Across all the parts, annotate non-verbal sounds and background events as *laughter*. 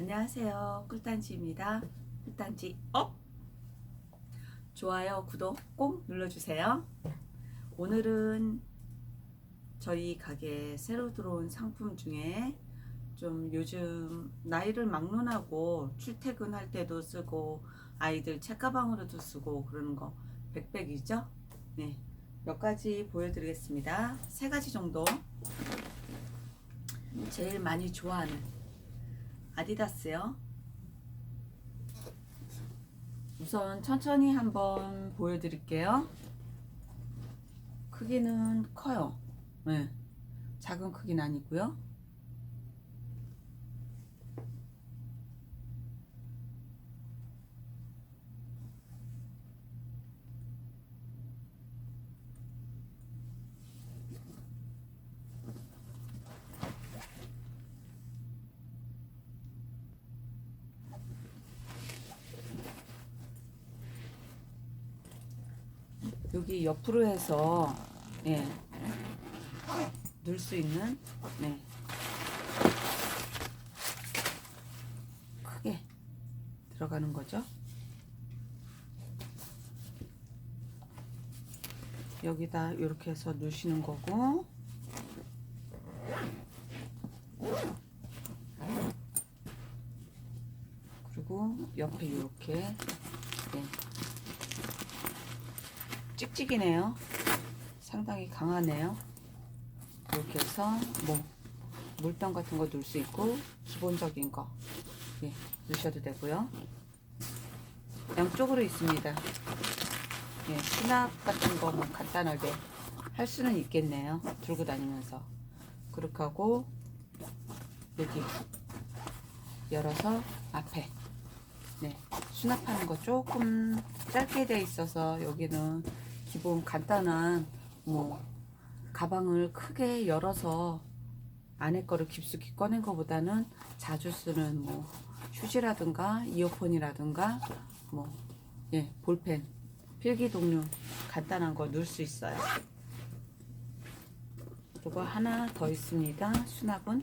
안녕하세요. 꿀단지입니다. 꿀단지 업! 좋아요, 구독 꼭 눌러주세요. 오늘은 저희 가게에 새로 들어온 상품 중에 좀 요즘 나이를 막론하고 출퇴근할 때도 쓰고 아이들 책가방으로도 쓰고 그러는 거 백백이죠? 네. 몇 가지 보여드리겠습니다. 세 가지 정도. 제일 많이 좋아하는 아디다스요. 우선 천천히 한번 보여드릴게요. 크기는 커요. 네. 작은 크기는 아니고요. 여기 옆으로 해서 예. 넣을 수 있는 네. 크게 들어가는 거죠. 여기다 이렇게 해서 넣으시는 거고 그리고 옆에 이렇게 네. 찍찍이네요. 상당히 강하네요. 이렇게 해서 뭐 물병 같은 거 넣을 수 있고 기본적인 거 예, 넣으셔도 되고요. 양쪽으로 있습니다. 예, 수납 같은 거뭐 간단하게 할 수는 있겠네요. 들고 다니면서 그렇게 하고 여기 열어서 앞에 네, 수납하는 거 조금 짧게 돼 있어서 여기는 기본 간단한 뭐 가방을 크게 열어서 안에 거를 깊숙이 꺼낸 것보다는 자주 쓰는 뭐 휴지라든가 이어폰이라든가 뭐 예, 볼펜, 필기 동류 간단한 거 넣을 수 있어요. 그리고 하나 더 있습니다. 수납은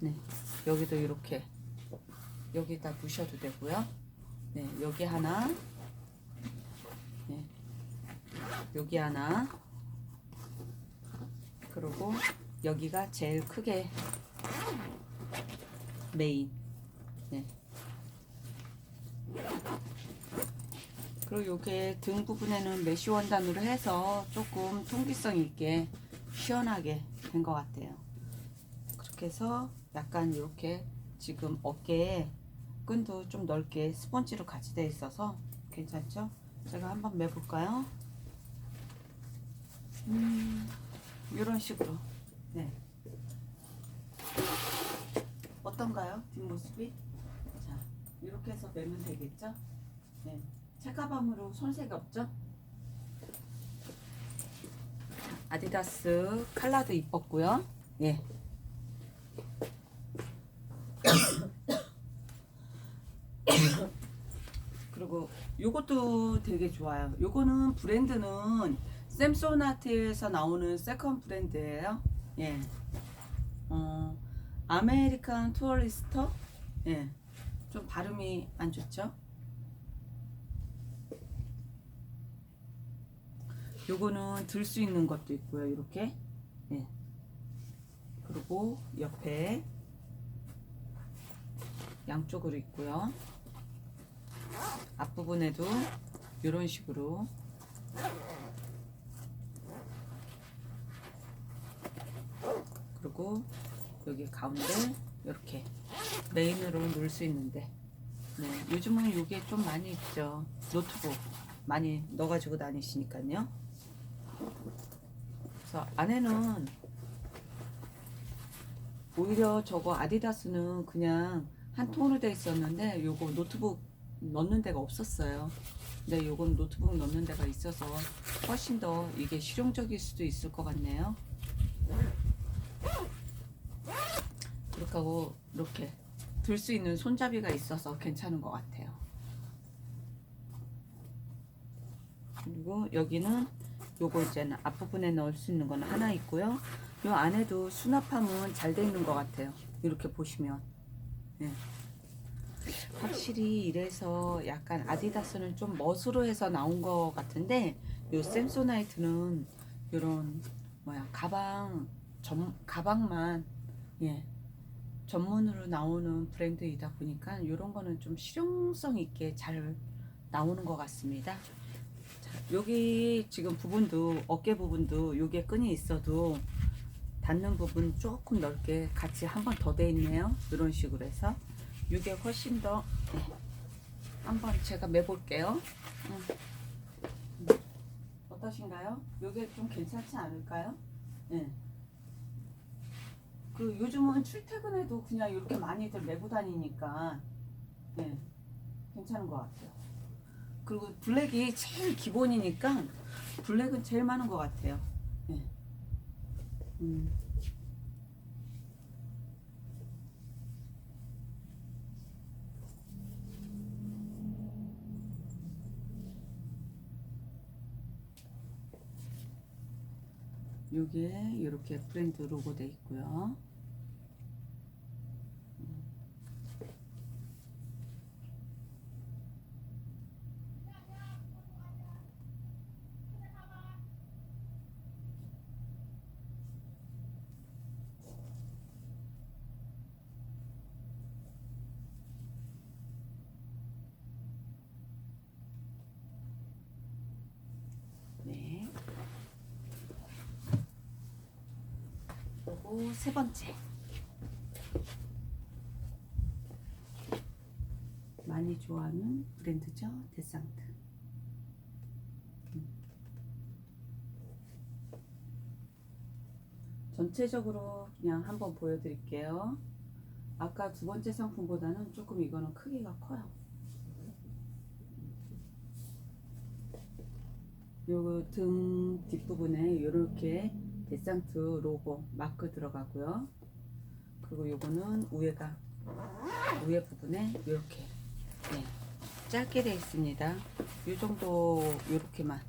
네, 여기도 이렇게 여기다 두셔도 되고요. 네, 여기 하나, 네, 여기 하나, 그리고 여기가 제일 크게 메인. 네. 그리고 요게 등 부분에는 메쉬 원단으로 해서 조금 통기성 있게 시원하게 된 것 같아요. 그렇게 해서 약간 이렇게 지금 어깨에 끈도 좀 넓게 스펀지로 같이 되어 있어서 괜찮죠? 제가 한번 매볼까요? 음, 이런 식으로. 네. 어떤가요? 뒷모습이? 자, 이렇게 해서 매면 되겠죠? 네. 책가방으로 손색 없죠? 아디다스 칼라도 이뻤고요. 예. *coughs* 그리고 요것도 되게 좋아요. 요거는 브랜드는 샘소나트에서 나오는 세컨 브랜드예요. 예. 어, 아메리칸 투어리스터? 예. 좀 발음이 안 좋죠? 요거는 들 수 있는 것도 있고요. 이렇게. 예. 그리고 옆에 양쪽으로 있고요. 앞부분에도 이런 식으로 그리고 여기 가운데 이렇게 메인으로 놓을 수 있는데 네, 요즘은 이게 좀 많이 있죠 노트북 많이 넣어가지고 다니시니까요 그래서 안에는 오히려 저거 아디다스는 그냥 한 통으로 돼 있었는데 요거 노트북 넣는 데가 없었어요. 근데 요건 노트북 넣는 데가 있어서 훨씬 더 이게 실용적일 수도 있을 것 같네요. 이렇게 하고 이렇게 들 수 있는 손잡이가 있어서 괜찮은 것 같아요. 그리고 여기는 요거 이제는 앞부분에 넣을 수 있는 건 하나 있고요. 요 안에도 수납함은 잘 돼 있는 것 같아요. 이렇게 보시면 예. 확실히 이래서 약간 아디다스는 좀 멋으로 해서 나온 것 같은데 요 샘소나이트는 요런 뭐야 가방 전 가방만 예 전문으로 나오는 브랜드이다 보니까 이런 거는 좀 실용성 있게 잘 나오는 것 같습니다. 자, 여기 지금 부분도 어깨 부분도 요게 끈이 있어도 닿는 부분 조금 넓게 같이 한 번 더 돼 있네요. 이런 식으로 해서 이게 훨씬 더 네. 한번 제가 매볼게요. 음. 음. 어떠신가요? 이게 좀 괜찮지 않을까요? 네. 그 요즘은 출퇴근해도 그냥 이렇게 많이들 메고 다니니까 네. 괜찮은 것 같아요. 그리고 블랙이 제일 기본이니까 블랙은 제일 많은 것 같아요. 네. 음. 이렇게 브랜드 로고 돼 있고요. 네. 그리고 세 번째. 많이 좋아하는 브랜드죠. 데상트. 음. 전체적으로 그냥 한번 보여드릴게요. 아까 두 번째 상품보다는 조금 이거는 크기가 커요. 요등 뒷부분에 이렇게 데상트 로고 마크 들어가고요. 그리고 요거는 위에가 위에 부분에 이렇게 네, 짧게 되어 있습니다. 이 정도 이렇게만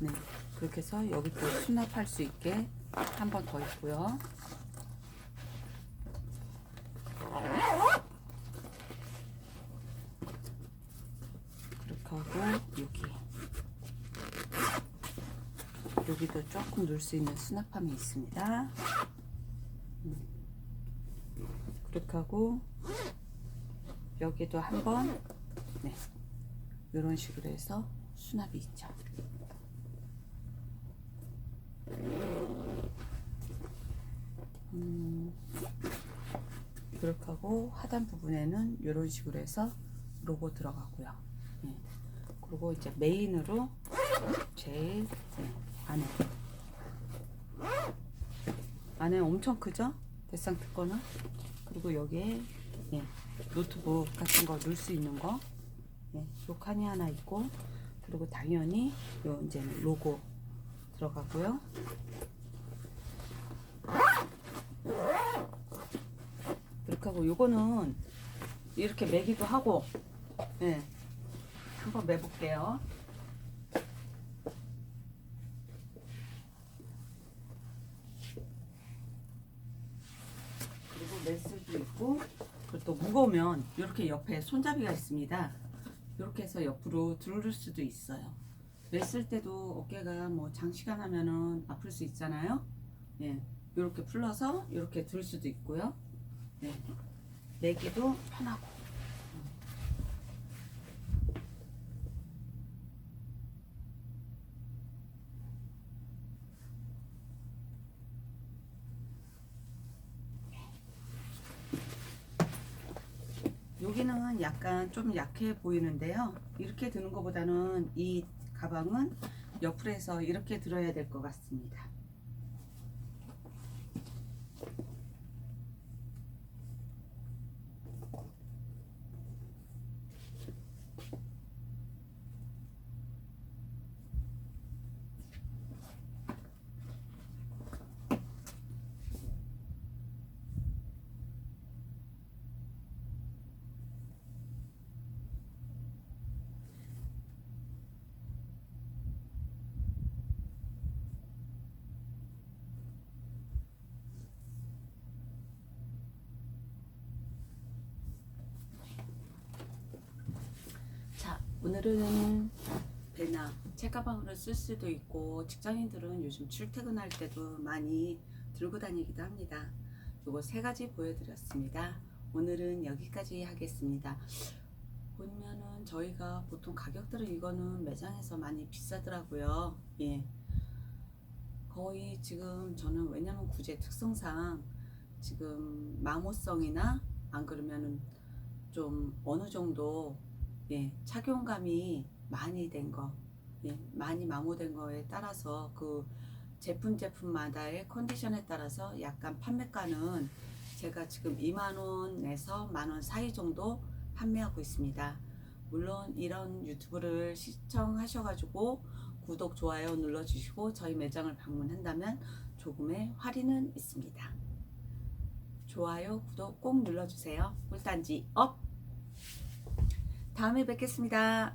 네, 그렇게 해서 여기 또 수납할 수 있게 한 번 더 있고요. 그렇게 하고 여기 여기도 조금 넣을 수 있는 수납함이 있습니다. 음. 그렇게 하고 여기도 한번 네, 이런 식으로 해서 수납이 있죠. 음, 그렇게 하고 하단 부분에는 이런 식으로 해서 로고 들어가고요. 네. 그리고 이제 메인으로 제일 네, 안에 안에 엄청 크죠? 데상트 거는 그리고 여기에 예, 노트북 같은 거 넣을 수 있는 거 예, 요 칸이 하나 있고 그리고 당연히 요 이제 로고 들어가고요. 이렇게 하고 요거는 이렇게 매기도 하고 예, 한번 매볼게요. 그리고 멜 수도 있고 그리고 또 무거우면 이렇게 옆에 손잡이가 있습니다. 이렇게 해서 옆으로 두를 수도 있어요. 맸을 때도 어깨가 뭐 장시간 하면은 아플 수 있잖아요. 예, 이렇게 풀러서 이렇게 들 수도 있고요. 네, 내기도 편하고. 여기는 약간 좀 약해 보이는데요. 이렇게 드는 것보다는 이 가방은 옆으로 해서 이렇게 들어야 될 것 같습니다. 오늘은 배나 책가방으로 쓸 수도 있고 직장인들은 요즘 출퇴근할 때도 많이 들고 다니기도 합니다. 요거 세 가지 보여드렸습니다. 오늘은 여기까지 하겠습니다. 보면은 저희가 보통 가격들은 이거는 매장에서 많이 비싸더라고요. 예. 거의 지금 저는 왜냐면 구제 특성상 지금 마모성이나 안 그러면은 좀 어느 정도 예, 착용감이 많이 된 거, 예, 많이 마모된 거에 따라서 그 제품 제품마다의 컨디션에 따라서 약간 판매가는 제가 지금 2만 원에서 만원 사이 정도 판매하고 있습니다. 물론 이런 유튜브를 시청하셔가지고 구독, 좋아요 눌러주시고 저희 매장을 방문한다면 조금의 할인은 있습니다. 좋아요, 구독 꼭 눌러주세요. 꿀단지 업! 다음에 뵙겠습니다.